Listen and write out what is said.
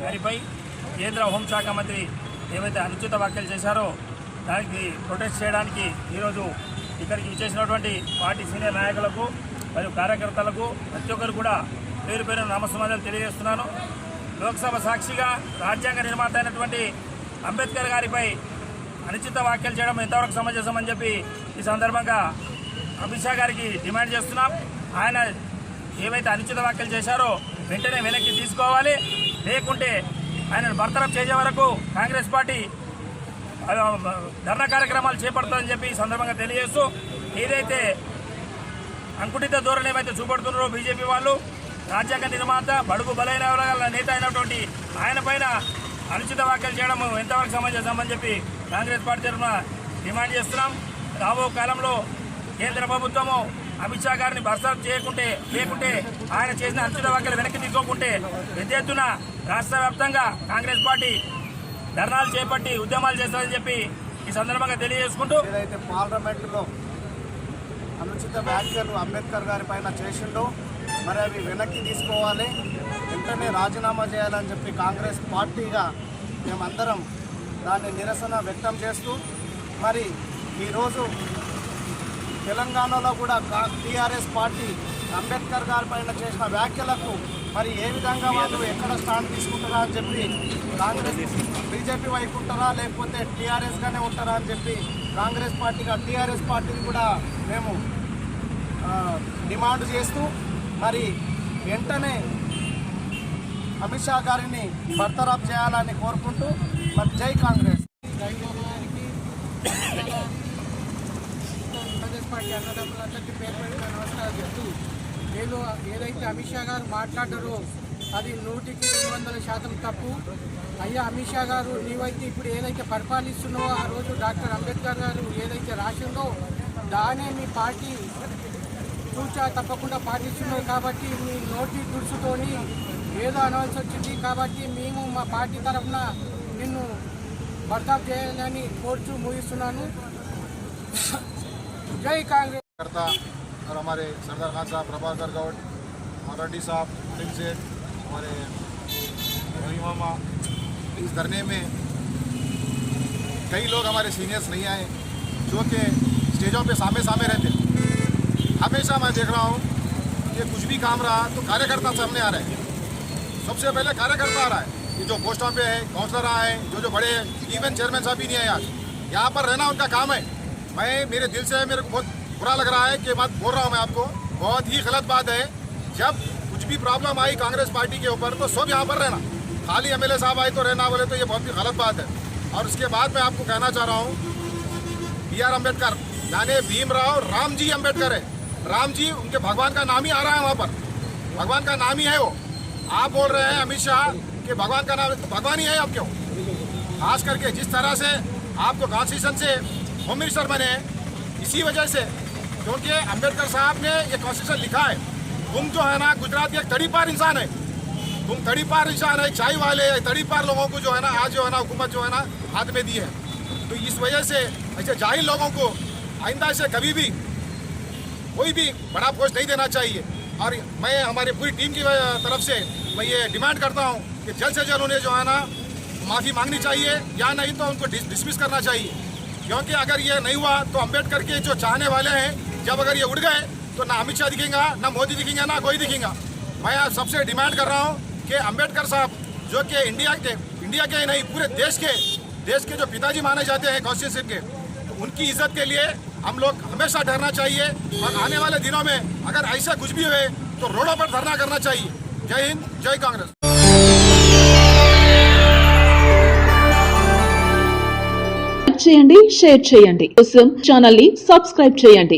దానిపై కేంద్ర హోంశాఖ మంత్రి ఏవైతే అనుచిత వ్యాఖ్యలు చేశారో దానికి ప్రొటెస్ట్ చేయడానికి ఈరోజు ఇక్కడికి విచ్చేసినటువంటి పార్టీ సీనియర్ నాయకులకు మరియు కార్యకర్తలకు ప్రతి ఒక్కరు కూడా పేరు పేరు నామసమాధాలు తెలియజేస్తున్నాను. లోక్సభ సాక్షిగా రాజ్యాంగ నిర్మాత అయినటువంటి అంబేద్కర్ గారిపై అనుచిత వ్యాఖ్యలు చేయడం ఎంతవరకు సమంజసమని చెప్పి ఈ సందర్భంగా అమిత్ షా గారికి డిమాండ్ చేస్తున్నాం. ఆయన ఏవైతే అనుచిత వ్యాఖ్యలు చేశారో వెంటనే వెనక్కి తీసుకోవాలి. లేకుంటే ఆయనను బర్తరఫ్ చేసే వరకు కాంగ్రెస్ పార్టీ ధర్నా కార్యక్రమాలు చేపడుతుందని చెప్పి ఈ సందర్భంగా తెలియజేస్తూ ఏదైతే అంకుటిత ధోరణి ఏమైతే చూపడుతున్నారో బీజేపీ వాళ్ళు రాజ్యాంగ నిర్మాత బడుగు బలైన వర్గాల నేత అయినటువంటి ఆయన పైన అనుచిత వ్యాఖ్యలు చేయడం ఎంతవరకు సమంజసమని చెప్పి కాంగ్రెస్ పార్టీ తరఫున డిమాండ్ చేస్తున్నాం. రాబో కాలంలో కేంద్ర ప్రభుత్వము అమిత్ షా గారిని బర్సాఫ్ చేయకుంటే లేకుంటే ఆయన చేసిన అనుచిత వ్యాఖ్యలు వెనక్కి తీసుకోకుంటే పెద్ద ఎత్తున రాష్ట్ర వ్యాప్తంగా కాంగ్రెస్ పార్టీ ధర్నాలు చేపట్టి ఉద్యమాలు చేస్తారని చెప్పి ఈ సందర్భంగా తెలియజేసుకుంటూ ఏదైతే పార్లమెంటులో అనుచిత వ్యాఖ్యలు అంబేద్కర్ గారి పైన చేసిండో మరి అవి వెనక్కి తీసుకోవాలి వెంటనే రాజీనామా చేయాలని చెప్పి కాంగ్రెస్ పార్టీగా మేమందరం దాన్ని నిరసన వ్యక్తం చేస్తూ మరి ఈరోజు తెలంగాణలో కూడా టీఆర్ఎస్ పార్టీ అంబేద్కర్ గారి పైన చేసిన వ్యాఖ్యలకు మరి ఏ విధంగా వాళ్ళు ఎక్కడ స్టాండ్ తీసుకుంటారా అని చెప్పి కాంగ్రెస్ బీజేపీ వైపు ఉంటారా లేకపోతే టీఆర్ఎస్గానే ఉంటారా అని చెప్పి కాంగ్రెస్ పార్టీగా టీఆర్ఎస్ పార్టీని కూడా మేము డిమాండ్ చేస్తూ మరి వెంటనే అమిత్ షా గారిని బర్తరఫ్ చేయాలని కోరుకుంటూ మరి జై కాంగ్రెస్. కాంగ్రెస్. పార్టీ అన్నదమ్ములందరికీ పేరు చెప్తూ ఏదో ఏదైతే అమిత్ షా గారు మాట్లాడారో అది నూటికి రెండు వందల శాతం తప్పు. అయ్యా అమిత్ షా గారు నీవైతే ఇప్పుడు ఏదైతే పరిపాలిస్తున్నావో ఆ రోజు డాక్టర్ అంబేద్కర్ గారు ఏదైతే రాసిందో దానే మీ పార్టీ చూచా తప్పకుండా పాటిస్తున్నారు కాబట్టి మీ నోటి గురుసుతోని ఏదో అనవలసి వచ్చింది కాబట్టి మేము మా పార్టీ తరఫున నిన్ను బర్తాప్ చేయాలని కోర్చు ముగిస్తున్నాను. జై కాంగ్రెస్. और हमारे सरदार खान साहब, प्रभाकर गौड और साहब सिंह सेठ, हमारे रहीम मामा, इस धरने में कई लोग हमारे सीनियर्स नहीं आए, जो कि स्टेजों पे सामने सामने रहते हमेशा मैं देख रहा हूँ कि कुछ भी काम रहा तो कार्यकर्ता सामने आ रहे हैं। सबसे पहले कार्यकर्ता आ रहा है कि जो पोस्टों पे है काउंसलर आए हैं जो जो बड़े इवन चेयरमैन साहब भी नहीं आए आज। यहाँ पर रहना उनका काम है। मैं, मेरे दिल से, मेरे को बहुत बुरा लग रहा है कि बात बोल रहा हूँ मैं आपको। बहुत ही गलत बात है। जब कुछ भी प्रॉब्लम आई कांग्रेस पार्टी के ऊपर तो सब यहाँ पर रहना। खाली एमएलए साहब आए तो रहना बोले तो ये बहुत ही गलत बात है। और उसके बाद मैं आपको कहना चाह रहा हूँ बी आर अंबेडकर यानी भीमराव राम जी अंबेडकर है। राम जी उनके भगवान का नाम ही आ रहा है वहाँ पर। भगवान का नाम ही है वो। आप बोल रहे हैं अमित शाह कि भगवान का नाम, भगवान ही है आप क्यों? खास करके जिस तरह से आपको कॉन्स्टिट्यूशन से होम मिनिस्टर बने इसी वजह से क्योंकि अंबेडकर साहब ने ये कॉन्स्टिट्यूशन लिखा है। तुम जो है ना गुजरात के एक तड़ी पार इंसान है। तुम तड़ी पार इंसान है चाय वाले तड़ी पार लोगों को जो है ना आज जो है ना हुकूमत जो है ना हाथ में दी है। तो इस वजह से ऐसे जाहिल लोगों को आइंदा से कभी भी कोई भी बड़ा पोस्ट नहीं देना चाहिए। और मैं हमारी पूरी टीम की तरफ़ से मैं ये डिमांड करता हूँ कि जल्द से जल्द उन्हें जो है ना माफ़ी मांगनी चाहिए या नहीं तो उनको डिस, डिसमिस करना चाहिए। क्योंकि अगर ये नहीं हुआ तो अंबेडकर के जो चाहने वाले हैं जब अगर ये उड़ गए तो ना अमित शाह दिखेगा ना मोदी दिखेगा ना कोई दिखेगा मैं आप सबसे डिमांड कर रहा हूँ कि अम्बेडकर साहब जो कि इंडिया के इंडिया के ही नहीं पूरे देश के देश के जो पिताजी माने जाते हैं कॉन्स्टिट्यूशन के तो उनकी इज्जत के लिए हम लोग हमेशा डरना चाहिए और आने वाले दिनों में अगर ऐसा कुछ भी हुए तो रोडों पर धरना करना चाहिए जय हिंद जय कांग्रेस లైక్ చేయండి షేర్ చేయండి కోసం ఛానల్ ని సబ్స్క్రైబ్ చేయండి